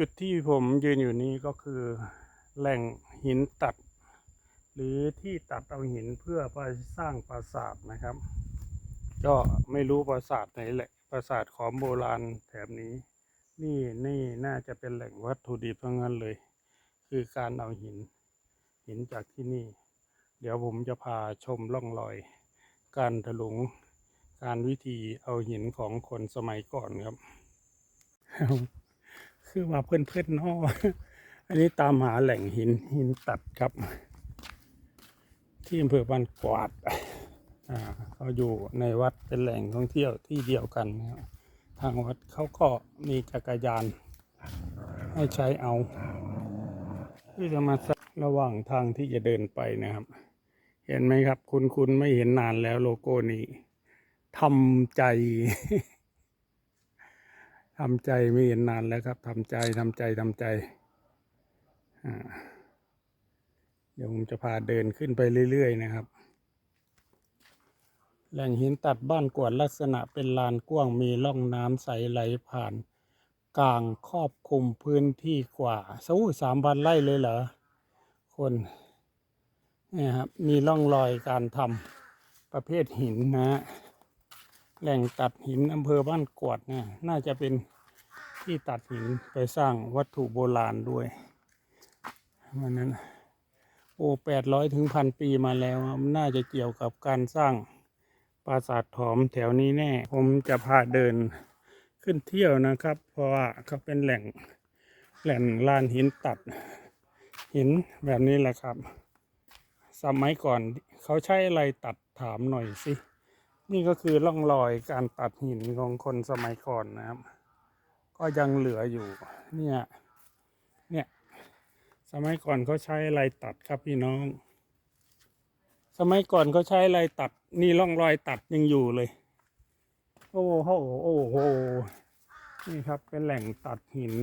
จุดที่ผมยืนอยู่นี้ก็คือแหล่งหินตัด หรือที่ตัดเอาหินเพื่อไปสร้างปราสาทนะครับ ก็ไม่รู้ปราสาทไหนแหละปราสาทของโบราณแถบนี้ นี่นี่น่าจะเป็นแหล่งวัตถุดิบทั้งนั้นเลย คือการเอาหิน หินจากที่นี่ เดี๋ยวผมจะพาชมร่องรอย การถลุงการวิธีเอาหินของคนสมัยก่อนครับ คือว่าเพื่อนๆเนนออันนี้ตามหาแหล่งหินหินตัดครับ ที่อำเภอบ้านกวาดอ่าเขาอยู่ในวัดเป็นแหล่งท่องเที่ยวที่เดียวกันนะครับทางวัดเขาก็มีจักรยาน ให้ใช้เอาเพื่อจะมาสักระหว่างทางที่จะเดินไปนะครับ เห็นไหมครับ คุณคุณไม่เห็นนานแล้วโลโก้นี้ทำใจ ทำใจไม่เห็นนานแล้วครับทำใจทำใจทำใจเดี๋ยวผมจะพาเดินขึ้นไปเรื่อยๆนะครับ แหล่งหินตัดบ้านกวดลักษณะเป็นลานกว้างมีร่องน้ำใสไหลผ่าน กลางครอบคลุมพื้นที่กว่าสู้สามพันไร่เลยเหรอ คนนี่ครับมีร่องรอยการทำประเภทหินนะฮะ แหล่งตัดหินอำเภอบ้านกวดเนี่ยน่าจะเป็นที่ตัดหินไปสร้างวัตถุโบราณด้วยมันนั้นโอ้แปดร้อยถึงพันปีมาแล้วครับน่าจะเกี่ยวกับการสร้างปราสาทถอมแถวนี้แน่ ผมจะพาเดินขึ้นเที่ยวนะครับ เพราะว่าเขาเป็นแหล่งแหล่งลานหินตัดหินแบบนี้แหละครับ สมัยก่อนเขาใช้อะไรตัดถามหน่อยสิ นี่ก็คือร่องรอยการตัดหินของคนสมัยก่อนนะครับ ก็ยังเหลืออยู่ เนี่ย เนี่ย สมัยก่อนเขาใช้อะไรตัดครับพี่น้อง สมัยก่อนเขาใช้อะไรตัด นี่ร่องรอยตัดยังอยู่เลย โอ้โหโอ้โห นี่ครับเป็นแหล่งตัดหิน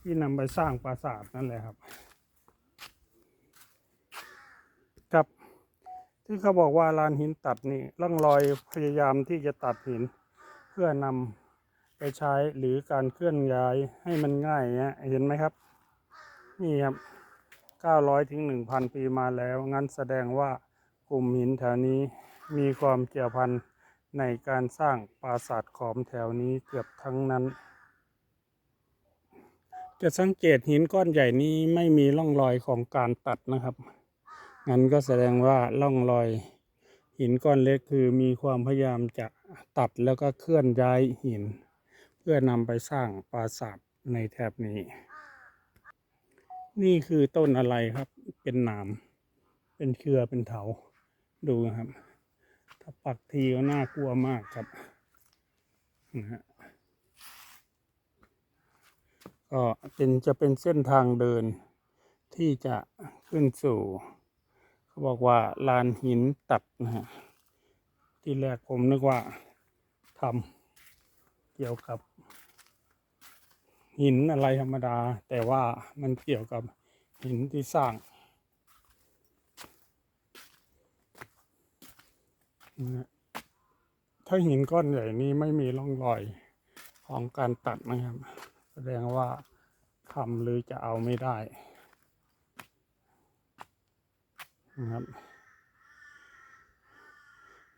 ที่นำไปสร้างปราสาทนั่นแหละครับ ที่เขาบอกว่าลานหินตัดนี่ร่องรอยพยายามที่จะตัดหิน เพื่อนำไปใช้หรือการเคลื่อนย้ายให้มันง่ายเนี่ยเห็นไหมครับ นี่ครับ900ถึง1,000 ปีมาแล้ว งั้นแสดงว่ากลุ่มหินแถวนี้มีความเกี่ยวพันในการสร้างปราสาทขอมแถวนี้เกือบทั้งนั้น จะสังเกตหินก้อนใหญ่นี้ไม่มีร่องรอยของการตัดนะครับ งั้นก็แสดงว่าร่องรอยหินก้อนเล็กคือมีความพยายามจะตัดแล้วก็เคลื่อนย้ายหิน เพื่อนำไปสร้างปราสาทในแถบนี้ นี่คือต้นอะไรครับเป็นหนามเป็นเครือเป็นเถาดูนะครับ ถ้าปักทีก็น่ากลัวมากครับนะฮะก็เป็นจะเป็นเส้นทางเดินที่จะขึ้นสู่ เขาบอกว่าลานหินตัดนะฮะที่แรกผมนึกว่าทำเกี่ยวกับ หินอะไรธรรมดา แต่ว่ามันเกี่ยวกับหินที่สร้างถ้าหินก้อนใหญ่นี้ไม่มีร่องรอยของการตัดนะครับ แสดงว่าทำหรือจะเอาไม่ได้ นะครับ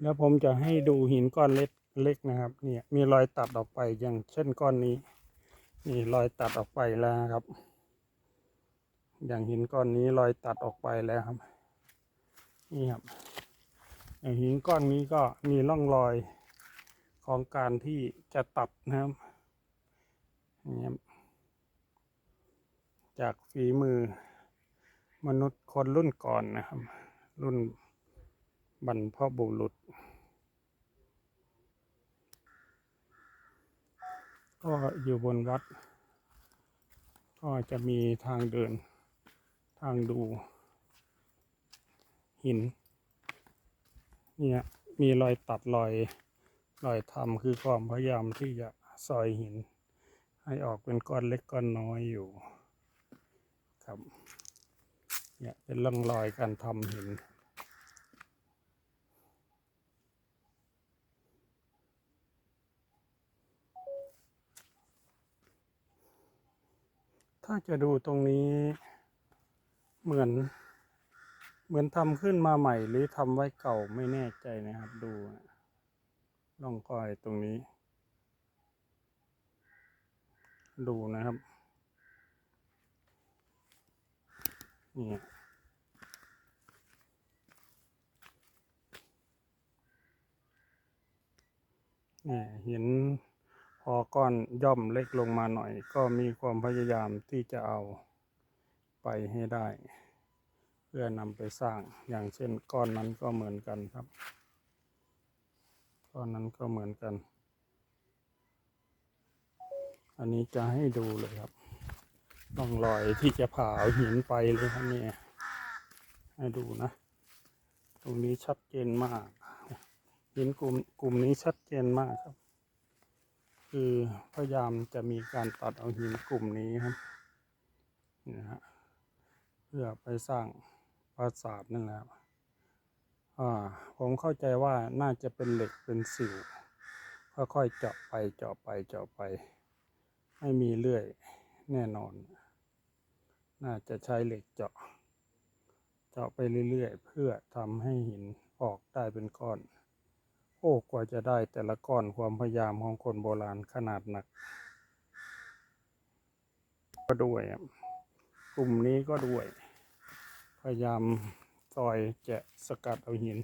แล้วผมจะให้ดูหินก้อนเล็กเล็กนะครับ เนี่ยมีรอยตัดออกไปอย่างเช่นก้อนนี้ นี่รอยตัดออกไปแล้วครับ อย่างหินก้อนนี้รอยตัดออกไปแล้วครับ นี่ครับอย่างหินก้อนนี้ก็มีร่องรอยของการที่จะตัดนะครับนี่ครับจากฝีมือ มนุษย์คนรุ่นก่อนนะครับ รุ่นบรรพบุรุษ ก็อยู่บนวัด ก็จะมีทางเดินทางดู หิน เนี่ยมีรอยตัดรอยรอยทำคือความพยายามที่จะซอยหิน ให้ออกเป็นก้อนเล็กก้อนน้อยอยู่ครับ เนี่ยเป็นร่องรอยการทำหินถ้าจะดูตรงนี้เหมือน เหมือนทำขึ้นมาใหม่หรือทำไว้เก่าไม่แน่ใจนะครับ ดูล่องก้อยตรงนี้ ดูนะครับ นี่นี่เห็นพอก้อนย่อมเล็กลงมาหน่อย ก็มีความพยายามที่จะเอาไปให้ได้ เพื่อนำไปสร้างอย่างเช่นก้อนนั้นก็เหมือนกันครับ ก้อนนั้นก็เหมือนกัน อันนี้จะให้ดูเลยครับ ร่องรอยที่จะผ่าเอาหินไปเลยครับเนี่ยให้ดูนะ ตรงนี้ชัดเจนมาก หินกลุ่มกลุ่มนี้ชัดเจนมากครับ คือพยายามจะมีการตัดเอาหินกลุ่มนี้ครับนี่นะฮะเพื่อไปสร้างปราสาทนั่นแหละอ่าผมเข้าใจว่าน่าจะเป็นเหล็กเป็นสิวค่อยๆเจาะไปเจาะไปเจาะไปไม่มีเลื่อย แน่นอน น่าจะใช้เหล็กเจาะ เจาะไปเรื่อยๆ เพื่อทำให้หินออกได้เป็นก้อน โอ้กว่าจะได้แต่ละก้อนความพยายามของคนโบราณขนาดหนัก ก็ด้วยกลุ่มนี้ก็ด้วย พยายามซอยแกะสกัดเอาหิน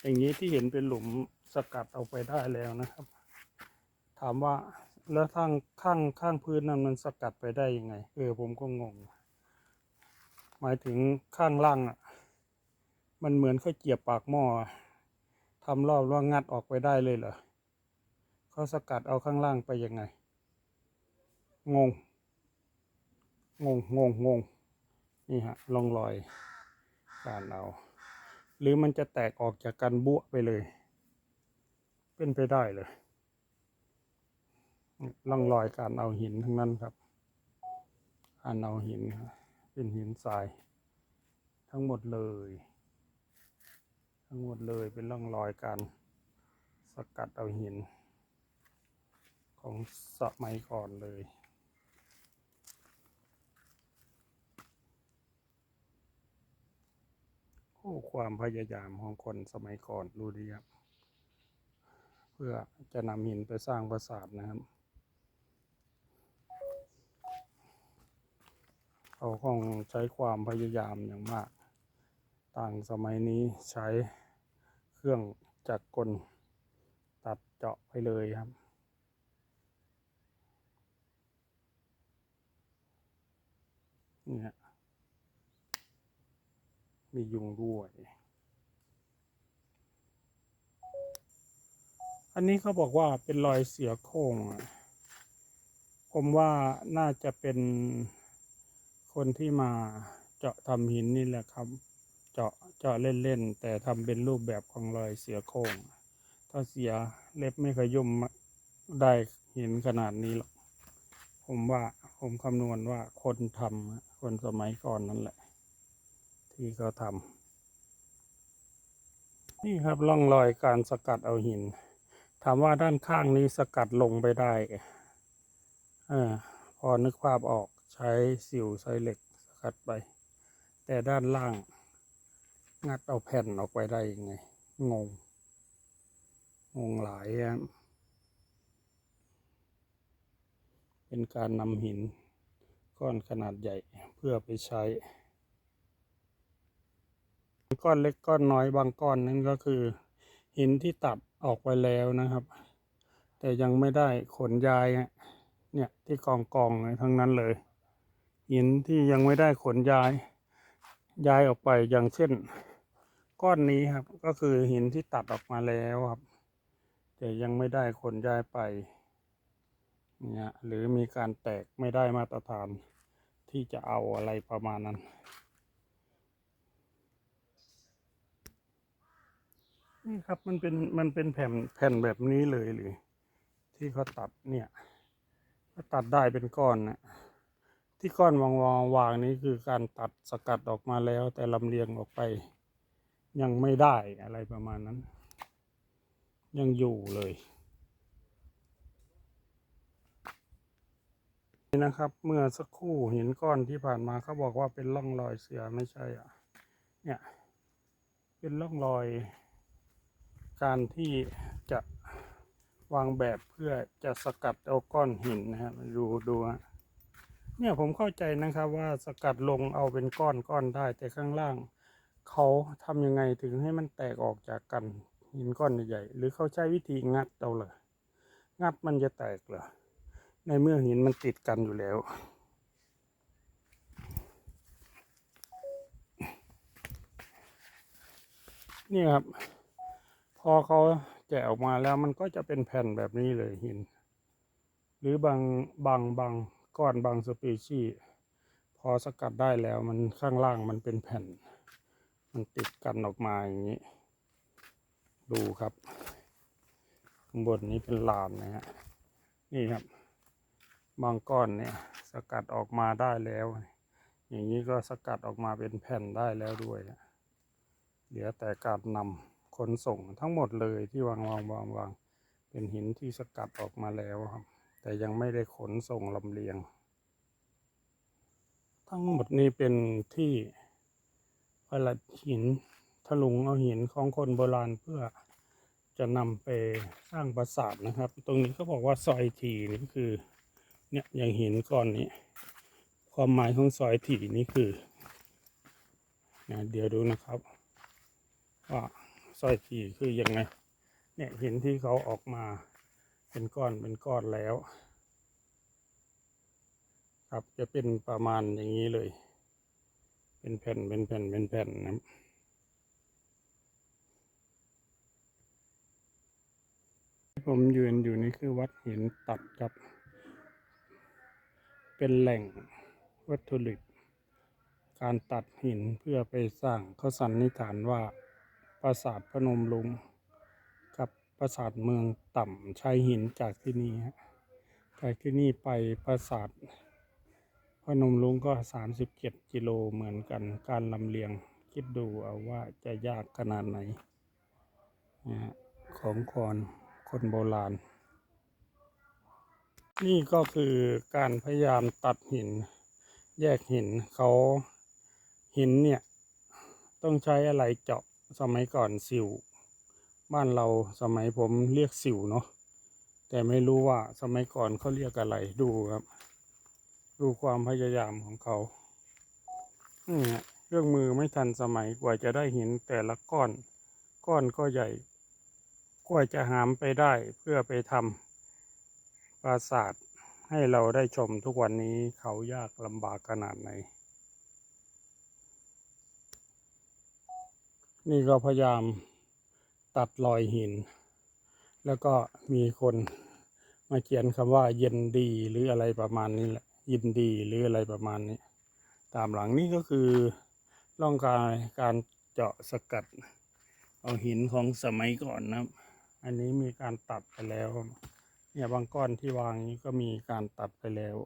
อย่างนี้ที่เห็นเป็นหลุมสกัดเอาไปได้แล้วนะครับ ถามว่า แล้วทางข้างข้างพื้นนั้นมันสกัดไปได้ยังไง เออผมก็งง หมายถึงข้างล่างอะ มันเหมือนข้าเกรียบปากหม้อทำรอบแล้วงัดออกไปได้เลยเหรอเขาสกัดเอาข้างล่างไปยังไง งง งงงงงงนี่ฮะลองรอยการเอา หรือมันจะแตกออกจากกันบุไปเลย เป็นไปได้เลย ร่องรอยการเอาหินทั้งนั้นครับการเอาหินเป็นหินทราย ทั้งหมดเลย ทั้งหมดเลยเป็นร่องรอยการสกัดเอาหิน ของสมัยก่อนเลยโอ้ความพยายามของคนสมัยก่อนดูดีครับ เพื่อจะนำหินไปสร้างปราสาทนะครับ เขาคงใช้ความพยายามอย่างมาก ต่างสมัยนี้ใช้เครื่องจักรกลตัดเจาะไปเลยครับ เนี่ยมียุงด้วย อันนี้เขาบอกว่าเป็นรอยเสียโครงผมว่าน่าจะเป็น คนที่มาเจาะทำหินนี่แหละครับ เจาะเจาะเล่นๆแต่ทำเป็นรูปแบบของรอยเสียโครงถ้าเสียเล็บไม่ขยุ่มได้หินขนาดนี้หรอกผมว่าผมคำนวณว่าคนทำคนสมัยก่อนนั่นแหละ ที่เขาทำนี่ครับร่องรอยการสกัดเอาหิน ถามว่าด้านข้างนี้สกัดลงไปได้ เออพอนึกภาพออก ใช้สิวใช้เหล็กสกัดไป แต่ด้านล่าง งัดเอาแผ่นออกไปได้ยังไง งง งงหลายครับเป็นการนำหินก้อนขนาดใหญ่เพื่อไปใช้ ก้อนเล็กก้อนน้อยบางก้อนนั้นก็คือ หินที่ตัดออกไปแล้วนะครับ แต่ยังไม่ได้ขนย้ายเนี่ยที่กองกองทั้งนั้นเลย หินที่ยังไม่ได้ขนย้าย ย้ายออกไปอย่างเช่น ก้อนนี้ครับ ก็คือหินที่ตัดออกมาแล้วครับ แต่ยังไม่ได้ขนย้ายไปเนี่ยหรือมีการแตกไม่ได้มาตรฐานที่จะเอาอะไรประมาณนั้น นี่ครับมันเป็นมันเป็นแผ่นแผ่นแบบนี้เลยหรือ ที่เขาตัดเนี่ยเขาตัดได้เป็นก้อนนะ ที่ก้อนวางวางวางนี้คือการตัดสกัดออกมาแล้ว แต่ลำเลียงออกไป ยังไม่ได้อะไรประมาณนั้น ยังอยู่เลย นี่นะครับ เมื่อสักครู่เหินก้อนที่ผ่านมาเขาบอกว่าเป็นร่องรอยเสือไม่ใช่อะ เนี่ย เป็นร่องรอย การที่จะวางแบบเพื่อจะสกัดเอาก้อนหินนะฮะดูดูฮะ เนี่ยผมเข้าใจนะครับว่าสกัดลงเอาเป็นก้อนก้อนได้ แต่ข้างล่าง เขาทำยังไงถึงให้มันแตกออกจากกันหินก้อนใหญ่หรือเขาใช้วิธีงัดเอาเหรองัดมันจะแตกเหรอในเมื่อหินมันติดกันอยู่แล้ว นี่ครับ พอเขาแกะออกมาแล้วมันก็จะเป็นแผ่นแบบนี้เลยหิน หรือบางบางบาง ก้อนบางสปีชีส์พอสกัดได้แล้วมันข้างล่างมันเป็นแผ่น มันติดกันออกมาอย่างนี้ ดูครับข้างบนนี้เป็นลานนะฮะนี่ครับ บางก้อนเนี่ยสกัดออกมาได้แล้ว อย่างนี้ก็สกัดออกมาเป็นแผ่นได้แล้วด้วยเหลือแต่การนำขนส่งทั้งหมดเลยที่วางวางวางวางเป็นหินที่สกัดออกมาแล้วครับ แต่ยังไม่ได้ขนส่งลำเลียง ทั้งหมดนี้เป็นที่ผลิตหินถลุงเอาหินของคนโบราณเพื่อจะนำไปสร้างปราสาทนะครับ ตรงนี้เขาบอกว่าซอยทีนี่คือเนี่ยอย่างหินก้อนนี้ ความหมายของซอยถีนี่คือนะเดี๋ยวดูนะครับ ว่าซอยถีคือยังไงเนี่ยหินที่เขาออกมา เป็นก้อนเป็นก้อนแล้ว ครับจะเป็นประมาณอย่างนี้เลย เป็นแผ่นเป็นแผ่นเป็นแผ่นนะที่ผมยืนอยู่นี่คือวัดหินตัดครับ เป็นแหล่งวัตถุดิบการตัดหินเพื่อไปสร้างเขาสันนิษฐานว่าปราสาทพนมลุง ปราสาทเมืองต่ำใช้หินจากที่นี่ฮะจากที่นี่ไปปราสาทพนมลุงก็สามสิบเจ็ดกิโลเหมือนกัน การลำเลียงคิดดูเอาว่าจะยากขนาดไหนนะฮะของคอนคนโบราณ นี่ก็คือการพยายามตัดหิน แยกหินเขาหินเนี่ย ต้องใช้อะไรเจาะสมัยก่อนสิว บ้านเราสมัยผมเรียกสิวเนาะแต่ไม่รู้ว่าสมัยก่อนเขาเรียกอะไรดูครับ ดูความพยายามของเขาเนี่ยเครื่องมือไม่ทันสมัยกว่าจะได้หินแต่ละก้อน ก้อนก็ใหญ่กว่าจะหามไปได้เพื่อไปทำปราสาทให้เราได้ชมทุกวันนี้เขายากลำบากขนาดไหน นี่ก็พยายาม ตัดรอยหิน แล้วก็มีคนมาเขียนคำว่าเย็นดีหรืออะไรประมาณนี้แหละยินดีหรืออะไรประมาณนี้ ตามหลังนี่ก็คือร่องการการเจาะสกัด เอาหินของสมัยก่อนนะอันนี้มีการตัดไปแล้ว เนี่ยบางก้อนที่วางนี้ก็มีการตัดไปแล้ว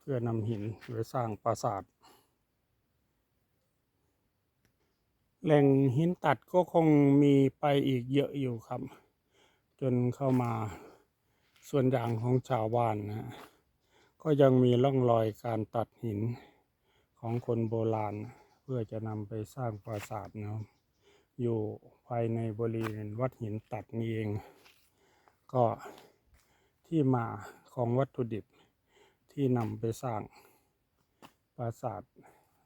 เพื่อนำหินหรือสร้างปราสาท แหล่งหินตัดก็คงมีไปอีกเยอะอยู่ครับ จนเข้ามาส่วนอย่างของชาวบ้านนะ ก็ยังมีร่องรอยการตัดหินของคนโบราณ เพื่อจะนำไปสร้างปราสาทนะครับอยู่ภายในบริเวณวัดหินตัดนี่เอง ก็ที่มาของวัตถุดิบที่นำไปสร้างปราสาท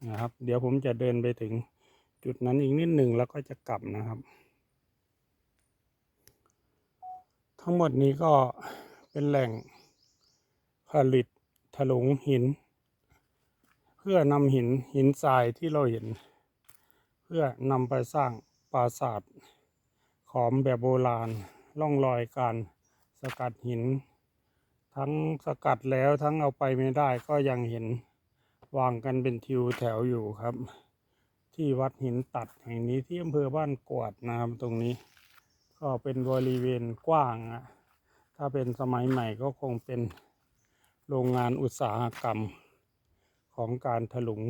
นะครับ เดี๋ยวผมจะเดินไปถึง จุดนั้นอีกนิดหนึ่งแล้วก็จะกลับนะครับ ทั้งหมดนี้ก็เป็นแหล่งผลิตถลุงหิน เพื่อนำหินหินทรายที่เราเห็น เพื่อนำไปสร้างปราสาทขอมแบบโบราณร่องรอยการสกัดหิน ทั้งสกัดแล้วทั้งเอาไปไม่ได้ก็ยังเห็นวางกันเป็นทิวแถวอยู่ครับ ที่วัดหินตัดแห่งนี้ที่อำเภอบ้านกวดนะครับตรงนี้ ก็เป็นบริเวณกว้างอะถ้าเป็นสมัยใหม่ก็คงเป็นโรงงานอุตสาหกรรมของการถลุง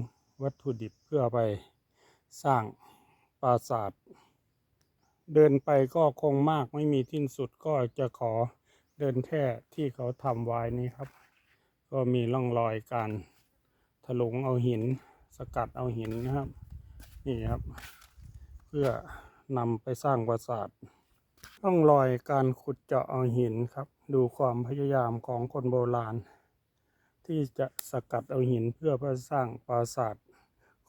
วัตถุดิบเพื่อไปสร้างปราสาท เดินไปก็คงมากไม่มีที่สุดก็จะขอเดินแค่ที่เขาทำไว้นี้ครับ ก็ก็มีร่องรอยการถลุงเอาหิน สกัดเอาหินนะครับ นี่ครับ เพื่อนำไปสร้างปราสาทร่องรอยการขุดเจาะเอาหินครับ ดูความพยายามของคนโบราณ ที่จะสกัดเอาหินเพื่อเพื่อสร้างปราสาท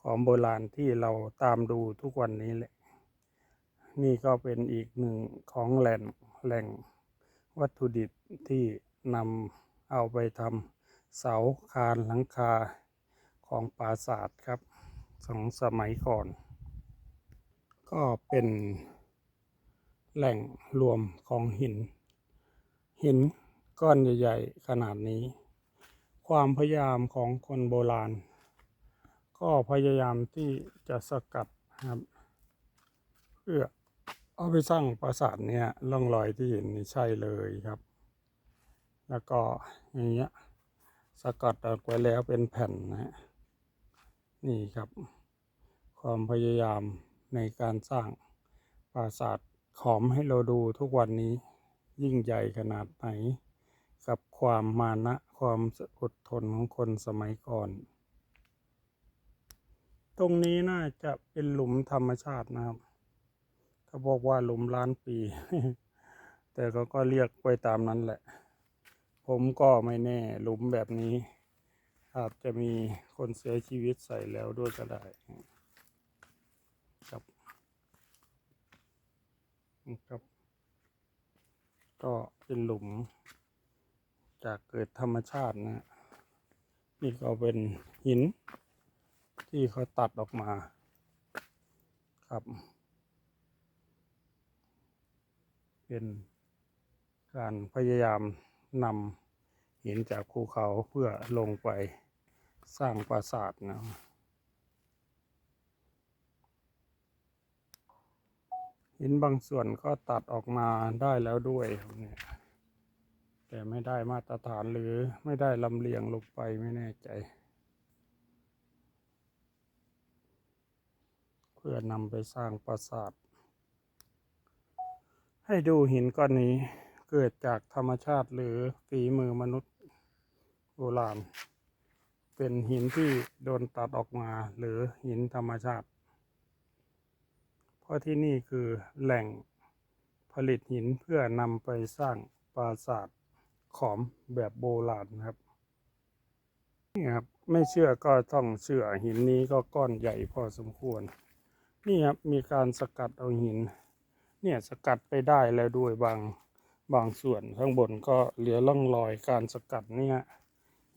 ของโบราณที่เราตามดูทุกวันนี้แหละ นี่ก็เป็นอีกหนึ่งของแหล่งแหล่งวัตถุดิบที่นำเอาไปทำเสาคานหลังคาของปราสาทครับ สองสมัยก่อน ก็เป็นแหล่งรวมของหิน หินก้อนใหญ่ๆ ขนาดนี้ ความพยายามของคนโบราณ ก็พยายามที่จะสกัดครับเพื่อเอาไปสร้างปราสาทเนี่ยร่องรอยที่เห็นนี่ใช่เลยครับ แล้วก็อย่างเงี้ยสกัดออกไว้แล้วเป็นแผ่นนะฮะ นี่ครับ ความพยายามในการสร้างปราสาทขอมให้เราดูทุกวันนี้ยิ่งใหญ่ขนาดไหน กับความมานะความอดทนของคนสมัยก่อน ตรงนี้น่าจะเป็นหลุมธรรมชาตินะครับเขาบอกว่าหลุมล้านปี แต่เขาก็เรียกไปตามนั้นแหละ ผมก็ไม่แน่หลุมแบบนี้ อาจจะมีคนเสียชีวิตใส่แล้วด้วยก็ได้ครับครับ ก็เป็นหลุม จากเกิดธรรมชาตินะ นี่ก็เป็นหิน ที่เขาตัดออกมาครับ เป็นการพยายามนำหินจากภูเขาเพื่อลงไป สร้างปราสาทนะหินบางส่วนก็ตัดออกมาได้แล้วด้วยเนี่ยแต่ไม่ได้มาตรฐานหรือไม่ได้ลำเลียงลงไปไม่แน่ใจ เพื่อนำไปสร้างปราสาท ให้ดูหินก้อนนี้เกิดจากธรรมชาติหรือฝีมือมนุษย์โบราณ เป็นหินที่โดนตัดออกมาหรือหินธรรมชาติ เพราะที่นี่คือแหล่งผลิตหินเพื่อนำไปสร้างปราสาทขอมแบบโบราณนะครับนี่ครับไม่เชื่อก็ต้องเชื่อหินนี้ก็ก้อนใหญ่พอสมควร นี่ครับมีการสกัดเอาหิน เนี่ยสกัดไปได้แล้วด้วยบางบางส่วนข้างบนก็เหลือร่องรอยการสกัดเนี่ย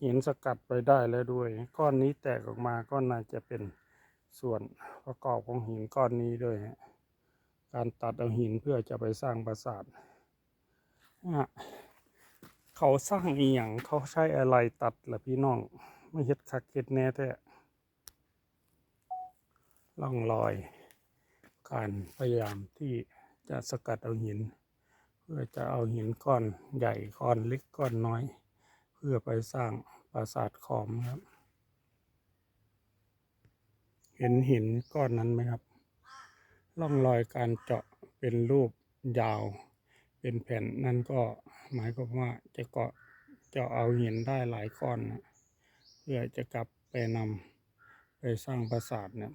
หินสกัดไปได้แล้วด้วย ก้อนนี้แตกออกมาก็น่าจะเป็นส่วนประกอบของหินก้อนนี้ด้วย การตัดเอาหินเพื่อจะไปสร้างปราสาทอะเขาสร้างอีหยังเขาใช้อะไรตัดล่ะพี่น้อง ไม่เฮ็ดคักเฮ็ดแน่แท้ร่องรอย การพยายามที่จะสกัดเอาหิน เพื่อจะเอาหินก้อนใหญ่ก้อนเล็กก้อนน้อย พื่อไปสร้างปราสาทขอมครับ เห็นหินก้อนนั้นไหมครับร่องรอยการเจาะเป็นรูปยาว เป็นแผ่นนั่นก็หมายความว่าจะเกาะเจาะเอาหินได้หลายก้อนนะเพื่อจะกลับไปนำไปสร้างปราสาทเนี่ย